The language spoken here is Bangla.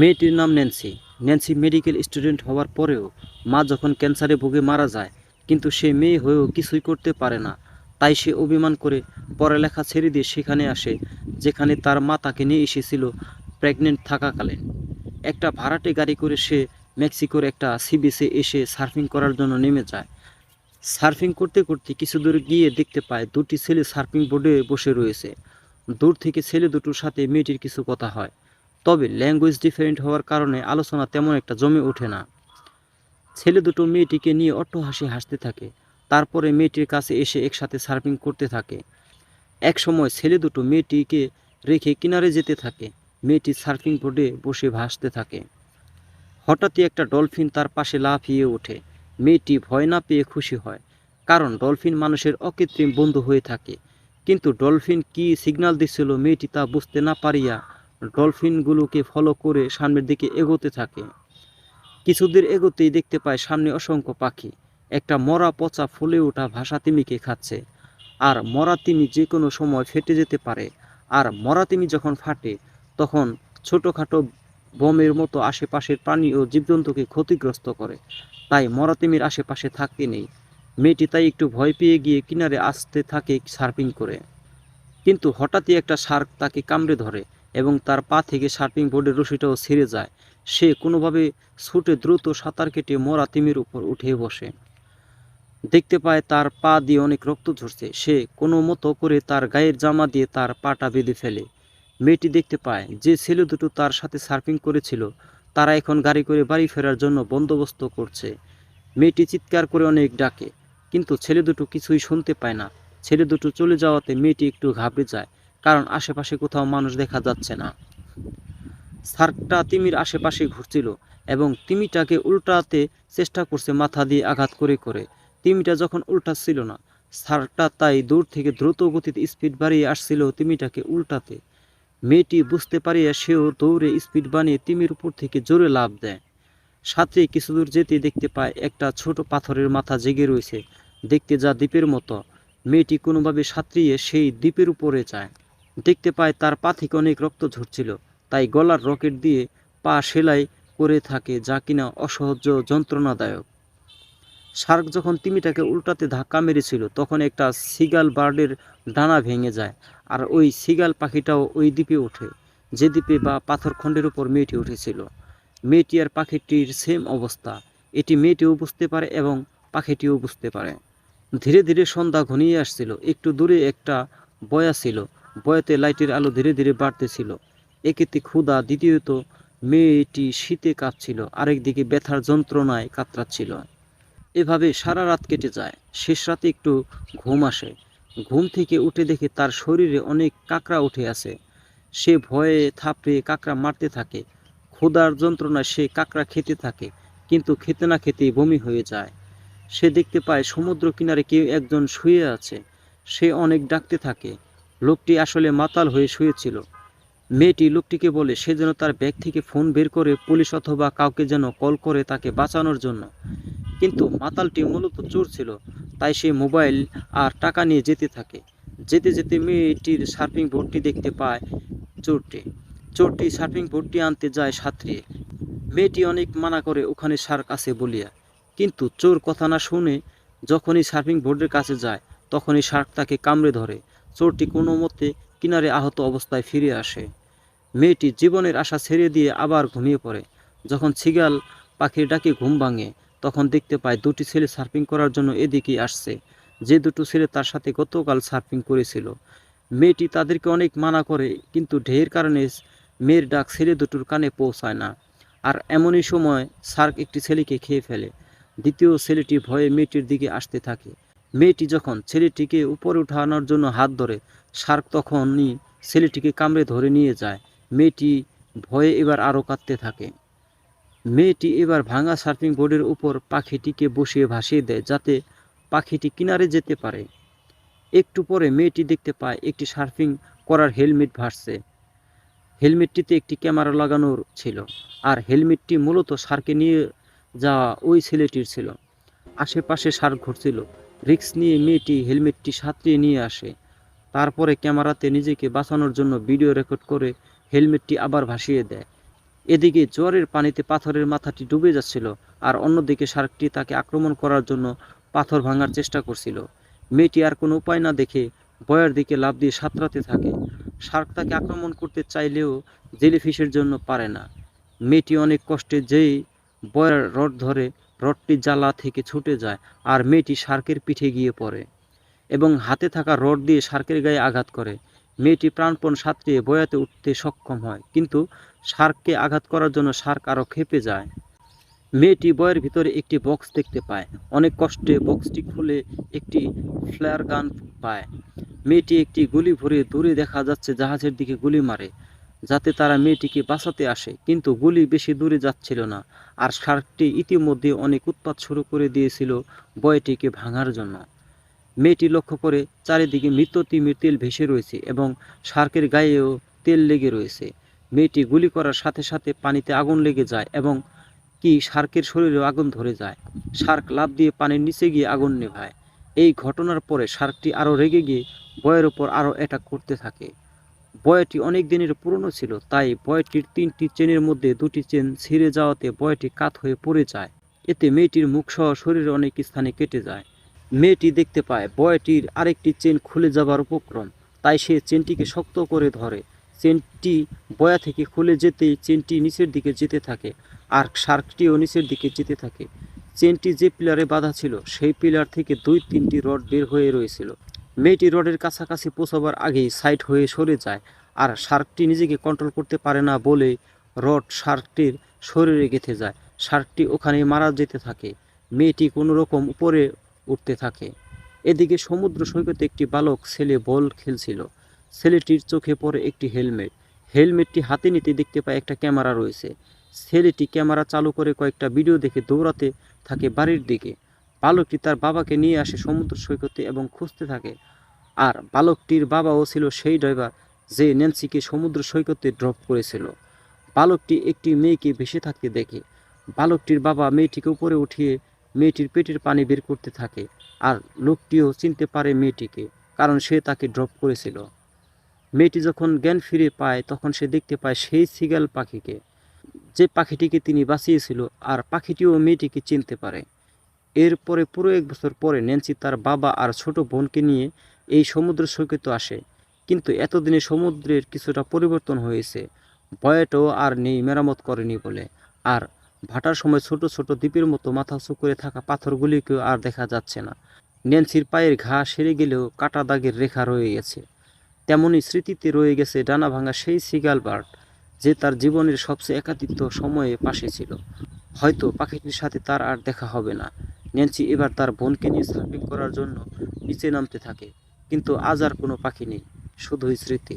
মেয়েটির নাম ন্যান্সি। ন্যান্সি মেডিকেল স্টুডেন্ট হওয়ার পরেও মা যখন ক্যান্সারে ভুগে মারা যায়, কিন্তু সে মেয়ে হয়েও কিছুই করতে পারে না। তাই সে অভিমান করে পড়ালেখা ছেড়ে দিয়ে সেখানে আসে, যেখানে তার মা তাকে নিয়ে এসেছিল প্রেগনেন্ট থাকাকালীন। একটা ভাড়াটে গাড়ি করে সে মেক্সিকোর একটা সি বিচে এসে সার্ফিং করার জন্য নেমে যায়। সার্ফিং করতে করতে কিছু দূর গিয়ে দেখতে পায় দুটি ছেলে সার্ফিং বোর্ডে বসে রয়েছে। দূর থেকে ছেলে দুটোর সাথে মেয়েটির কিছু কথা হয়। তবে ল্যাঙ্গুয়েজ ডিফারেন্ট হওয়ার কারণে আলোচনা তেমন একটা জমে ওঠে না। ছেলে দুটো মেয়েটিকে নিয়ে অট্টহাসি হাসতে থাকে। তারপরে মেয়েটির কাছে এসে একসাথে সার্ফিং করতে থাকে। এক সময় ছেলে দুটো মেয়েটিকে রেখে কিনারে যেতে থাকে। মেয়েটি সার্ফিং বোর্ডে বসে ভাসতে থাকে। হঠাৎই একটা ডলফিন তার পাশে লাফিয়ে ওঠে। মেয়েটি ভয় না পেয়ে খুশি হয়, কারণ ডলফিন মানুষের অকৃত্রিম বন্ধু হয়ে থাকে। কিন্তু ডলফিন কি সিগন্যাল দিচ্ছিল মেয়েটি তা বুঝতে না পারিয়া ডলফিনগুলোকে ফলো করে সামনের দিকে এগোতে থাকে। কিছুদূর এগোতেই দেখতে পায় সামনে অসংখ্য পাখি। একটা মরা পচা ফুলে ওঠা ভাষা তিমিকে খাচ্ছে। আর মরা তিমি যে কোনো সময় ফেটে যেতে পারে। আর মরা তিমি যখন ফাটে, তখন ছোটোখাটো বোমের মতো আশেপাশের প্রাণী ও জীবজন্তুকে ক্ষতিগ্রস্ত করে। তাই মরা তিমির আশেপাশে থাকতে নেই। মেয়েটি তাই একটু ভয় পেয়ে গিয়ে কিনারে আসতে থাকে সার্ফিং করে। কিন্তু হঠাৎই একটা শার্ক তাকে কামড়ে ধরে। এবং তার পা থেকে সার্ফিং বোর্ডের রশিটাও ছিঁড়ে যায়। সে কোনোভাবে ছুটে দ্রুত সাঁতার কেটে মরা তিমির উপর উঠে বসে। দেখতে পায় তার পা দিয়ে অনেক রক্ত ঝরছে। সে কোনো মতো করে তার গায়ের জামা দিয়ে তার পাটা বেঁধে ফেলে। মেয়েটি দেখতে পায় যে ছেলে দুটো তার সাথে সার্ফিং করেছিল। তারা এখন গাড়ি করে বাড়ি ফেরার জন্য বন্দোবস্ত করছে। মেয়েটি চিৎকার করে অনেক ডাকে, কিন্তু ছেলে দুটো কিছুই শুনতে পায় না। ছেলে দুটো চলে যাওয়াতে মেয়েটি একটু ঘাবড়ে যায়। কারণ আশেপাশে কোথাও মানুষ দেখা যাচ্ছে না। সার্কটা তিমির আশেপাশে ঘুরছিল এবং তিমিটাকে উল্টাতে চেষ্টা করছে মাথা দিয়ে আঘাত করে করে। তিমিটা যখন উল্টাচ্ছিল না সার্কটা তাই দূর থেকে দ্রুত গতিতে স্পিড বাড়িয়ে আসছিল তিমিটাকে উল্টাতে। মেয়েটি বুঝতে পারিয়া সেও দৌড়ে স্পিড বানিয়ে তিমির উপর থেকে জোরে লাভ দেয়। সাথে কিছু দূর যেতে দেখতে পায় একটা ছোট পাথরের মাথা জেগে রয়েছে। দেখতে যা দ্বীপের মতো। মেয়েটি কোনোভাবে সাঁতরিয়ে সেই দ্বীপের উপরে যায়। দেখতে পায় তার পা থেকে অনেক রক্ত ঝরছিল, তাই গলার রকেট দিয়ে পা সেলাই করে থাকে যা কিনা অসহ্য যন্ত্রণাদায়ক। শার্ক যখন তিমিটাকে উল্টাতে ধাক্কা মেরেছিল, তখন একটা সিগাল বার্ডের ডানা ভেঙে যায় আর ওই সিগাল পাখিটাও ওই দ্বীপে ওঠে, যে দ্বীপে বা পাথরখণ্ডের উপর মেয়েটি উঠেছিল। মেয়েটি আর পাখিটির সেম অবস্থা, এটি মেয়েটিও বুঝতে পারে এবং পাখিটিও বুঝতে পারে। ধীরে ধীরে সন্ধ্যা ঘনিয়ে আসছিল, একটু দূরে একটা বয়া ছিল বয়াতে লাইটের আলো ধীরে ধীরে বাড়তেছিল। একেতে ক্ষুধা, দ্বিতীয়ত মেয়েটি শীতে কাঁপছিল, আরেকদিকে ব্যথার যন্ত্রণায় কাতরাচ্ছিল। এভাবে সারা রাত কেটে যায়, শেষ রাতে একটু ঘুম আসে। ঘুম থেকে উঠে দেখে তার শরীরে অনেক কাঁকড়া উঠে আছে। সে ভয়ে থাপড়ে কাঁকড়া মারতে থাকে। ক্ষুধার যন্ত্রণায় সে কাঁকড়া খেতে থাকে, কিন্তু খেতে না খেতেই বমি হয়ে যায়। সে দেখতে পায় সমুদ্র কিনারে কেউ একজন শুয়ে আছে। সে অনেক ডাকতে থাকে। লোকটি আসলে মাতাল হয়ে শুয়েছিল। মেয়েটি লোকটিকে বলে, সে যেন তার ব্যাগ থেকে ফোন বের করে পুলিশ অথবা কাউকে যেন কল করে তাকে বাঁচানোর জন্য। কিন্তু মাতালটি মূলত চোর ছিল, তাই সে মোবাইল আর টাকা নিয়ে যেতে থাকে। যেতে যেতে মেয়েটির সার্ফিং বোর্ডটি দেখতে পায় চোরটি। চোরটি সার্ফিং বোর্ডটি আনতে যায় সাঁতরিয়ে। মেয়েটি অনেক মানা করে ওখানে শার্ক আছে বলিয়া, কিন্তু চোর কথা না শুনে যখনই সার্ফিং বোর্ডের কাছে যায়, তখনই শার্ক তাকে কামড়ে ধরে। চোরটি কোনো মতে কিনারে আহত অবস্থায় ফিরে আসে। মেয়েটি জীবনের আশা ছেড়ে দিয়ে আবার ঘুমিয়ে পড়ে। যখন ছিগাল পাখির ডাকে ঘুম ভাঙে, তখন দেখতে পায় দুটি ছেলে সার্ফিং করার জন্য এদিকেই আসছে। যে দুটো ছেলে তার সাথে গতকাল সার্ফিং করেছিল। মেয়েটি তাদেরকে অনেক মানা করে, কিন্তু ঢের কারণে মেয়ের ডাক ছেলে দুটোর কানে পৌঁছায় না। আর এমনই সময় সার্ক একটি ছেলেকে খেয়ে ফেলে। দ্বিতীয় ছেলেটি ভয়ে মেয়েটির দিকে আসতে থাকে। মেয়েটি যখন ছেলেটিকে উপরে উঠানোর জন্য হাত ধরে, শার্ক তখনই ছেলেটিকে কামড়ে ধরে নিয়ে যায়। মেয়েটি ভয়ে এবার আরও কাঁদতে থাকে। মেয়েটি এবার ভাঙা সার্ফিং বোর্ডের উপর পাখিটিকে বসিয়ে ভাসিয়ে দেয় যাতে পাখিটি কিনারে যেতে পারে। একটু পরে মেয়েটি দেখতে পায় একটি সার্ফিং করার হেলমেট ভাসছে। হেলমেটটিতে একটি ক্যামেরা লাগানো ছিল আর হেলমেটটি মূলত সারকে নিয়ে যাওয়া ওই ছেলেটির ছিল। আশেপাশে সার ঘুরছিল। রিক্স নিয়ে মেয়েটি হেলমেটটি সাঁতরিয়ে নিয়ে আসে। তারপরে ক্যামেরাতে নিজেকে বাঁচানোর জন্য ভিডিও রেকর্ড করে হেলমেটটি আবার ভাসিয়ে দেয়। এদিকে জোয়ারের পানিতে পাথরের মাথাটি ডুবে যাচ্ছিল আর অন্যদিকে শার্কটি তাকে আক্রমণ করার জন্য পাথর ভাঙার চেষ্টা করছিল। মেয়েটি আর কোনো উপায় না দেখে বয়ার দিকে লাফ দিয়ে সাঁতরাতে থাকে। শার্ক তাকে আক্রমণ করতে চাইলেও জেলিফিশের জন্য পারে না। মেয়েটি অনেক কষ্টে যেই বয়ার রড ধরে রডটি জ্বালা থেকে ছুটে যায় আর মেয়েটি শার্কের পিঠে গিয়ে পড়ে এবং হাতে থাকা রড দিয়ে শার্কের গায়ে আঘাত করে। মেয়েটি প্রাণপণ সাঁতরিয়ে বয়াতে উঠতে সক্ষম হয়, কিন্তু শার্ককে আঘাত করার জন্য শার্ক আরও খেপে যায়। মেয়েটি বয়ের ভিতরে একটি বক্স দেখতে পায়। অনেক কষ্টে বক্সটি খুলে একটি ফ্লেয়ার গান পায়। মেয়েটি একটি গুলি ভরে দূরে দেখা যাচ্ছে, জাহাজের দিকে গুলি মারে। যাতে তারা মেয়েটিকে বাঁচাতে আসে। কিন্তু গুলি বেশি দূরে যাচ্ছিল না। আর শার্কটি ইতিমধ্যে অনেক উৎপাত শুরু করে দিয়েছিল বয়টিকে ভাঙার জন্য। মেয়েটি লক্ষ্য করে চারিদিকে মৃত তিমির তেল ভেসে রয়েছে এবং শার্কের গায়েও তেল লেগে রয়েছে। মেয়েটি গুলি করার সাথে সাথে পানিতে আগুন লেগে যায় এবং কি শার্কের শরীরেও আগুন ধরে যায়। শার্ক লাফ দিয়ে পানির নিচে গিয়ে আগুন নেভায়। এই ঘটনার পরে শার্কটি আরও রেগে গিয়ে বয়ের ওপর আরও অ্যাটাক করতে থাকে। বয়টি অনেক দিনের পুরনো ছিল, তাই বয়টির তিনটি চেনের মধ্যে দুটি চেন ছিঁড়ে যাওয়াতে বয়টি কাত হয়ে পড়ে যায়। এতে মেয়েটির মুখ সহ শরীরের অনেক স্থানে কেটে যায়। মেয়েটি দেখতে পায় বয়টির আরেকটি চেন খুলে যাবার উপক্রম, তাই সে চেনটিকে শক্ত করে ধরে। চেনটি বয়া থেকে খুলে যেতেই চেনটি নিচের দিকে যেতে থাকে, আর শার্কটিও নিচের দিকে যেতে থাকে। চেনটি যে পিলারে বাঁধা ছিল, সেই পিলার থেকে দুই তিনটি রড বের হয়ে রয়েছিল। মেয়েটি রডের কাছাকাছি পৌঁছাবার আগেই সাইড হয়ে সরে যায় আর শার্কটি নিজেকে কন্ট্রোল করতে পারে না বলে রড শার্কটির শরীরে গেঁথে যায়। শার্কটি ওখানে মারা যেতে থাকে। মেয়েটি কোনো রকম উপরে উঠতে থাকে। এদিকে সমুদ্র সৈকতে একটি বালক ছেলে বল খেলছিল। ছেলেটির চোখে পড়ে একটি হেলমেট। হেলমেটটি হাতে নিতে দেখতে পায় একটা ক্যামেরা রয়েছে। ছেলেটি ক্যামেরা চালু করে কয়েকটা ভিডিও দেখে দৌড়াতে থাকে বাড়ির দিকে। বালকটি তার বাবাকে নিয়ে আসে সমুদ্র সৈকতে এবং খুঁজতে থাকে। আর বালকটির বাবাও ছিল সেই ড্রাইভার যে ন্যান্সিকে সমুদ্র সৈকতে ড্রপ করেছিল। বালকটি একটি মেয়েকে ভেসে থাকতে দেখে। বালকটির বাবা মেয়েটিকে উপরে উঠিয়ে মেয়েটির পেটের পানি বের করতে থাকে আর লোকটিও চিনতে পারে মেয়েটিকে, কারণ সে তাকে ড্রপ করেছিল। মেয়েটি যখন জ্ঞান ফিরে পায়, তখন সে দেখতে পায় সেই সিগাল পাখিকে। যে পাখিটিকে তিনি বাঁচিয়েছিল আর পাখিটিও মেয়েটিকে চিনতে পারে। এরপরে পুরো এক বছর পরে ন্যান্সি তার বাবা আর ছোট বোনকে নিয়ে এই সমুদ্র সৈকতে আসে। কিন্তু এতদিনে সমুদ্রের কিছুটা পরিবর্তন হয়েছে। বয়াটাও আর নেই মেরামত করেনি বলে। আর ভাটার সময় ছোট ছোট দ্বীপের মতো মাথা উঁচু করে থাকা পাথরগুলিকেও আর দেখা যাচ্ছে না। ন্যান্সির পায়ের ঘা সেরে গেলেও কাটা দাগের রেখা রয়ে গেছে। তেমনই স্মৃতিতে রয়ে গেছে ডানা ভাঙা সেই সিগাল বার্ড, যে তার জীবনের সবচেয়ে একাতিত্ব সময়ে পাশে ছিল। হয়তো পাখিটির সাথে তার আর দেখা হবে না। ন্যান্সি এবার তার বোনকে নিয়ে সার্ফিং করার জন্য নিচে নামতে থাকে। কিন্তু আজ আর কোনো পাখি নেই, শুধুই স্মৃতি।